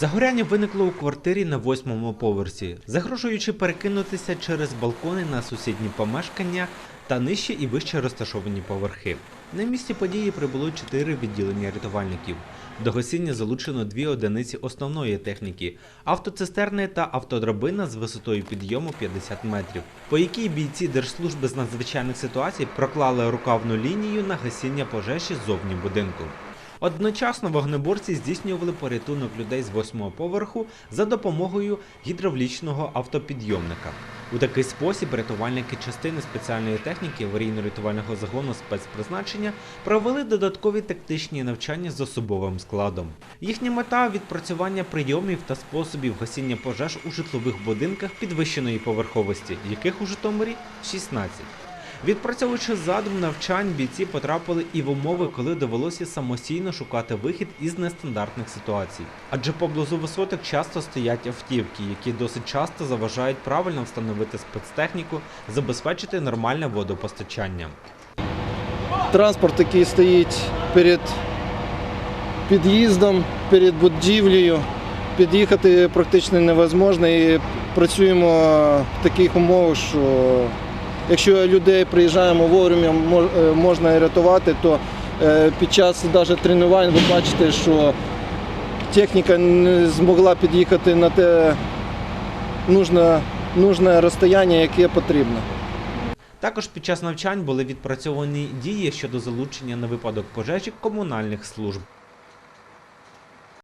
Загоряння виникло у квартирі на восьмому поверсі, загрожуючи перекинутися через балкони на сусідні помешкання та нижче і вище розташовані поверхи. На місці події прибуло чотири відділення рятувальників. До гасіння залучено дві одиниці основної техніки автоцистерни та автодрабина з висотою підйому 50 метрів, по якій бійці Держслужби з надзвичайних ситуацій проклали рукавну лінію на гасіння пожежі ззовні будинку. Одночасно вогнеборці здійснювали порятунок людей з восьмого поверху за допомогою гідравлічного автопідйомника. У такий спосіб рятувальники частини спеціальної техніки аварійно-рятувального загону спецпризначення провели додаткові тактичні навчання з особовим складом. Їхня мета відпрацювання прийомів та способів гасіння пожеж у житлових будинках підвищеної поверховості, яких у Житомирі 16. Відпрацьовуючи задум навчань, бійці потрапили і в умови, коли довелося самостійно шукати вихід із нестандартних ситуацій. Адже поблизу висоток часто стоять автівки, які досить часто заважають правильно встановити спецтехніку, забезпечити нормальне водопостачання. Транспорт, який стоїть перед під'їздом, перед будівлею, під'їхати практично невозможно. І працюємо в таких умовах, що якщо людей приїжджаємо вовремя, е, можна рятувати, то е, під час навіть тренувань ви бачите, що техніка не змогла під'їхати на те нужне, нужне розстояння, яке потрібно. Також під час навчань були відпрацьовані дії щодо залучення на випадок пожежі комунальних служб.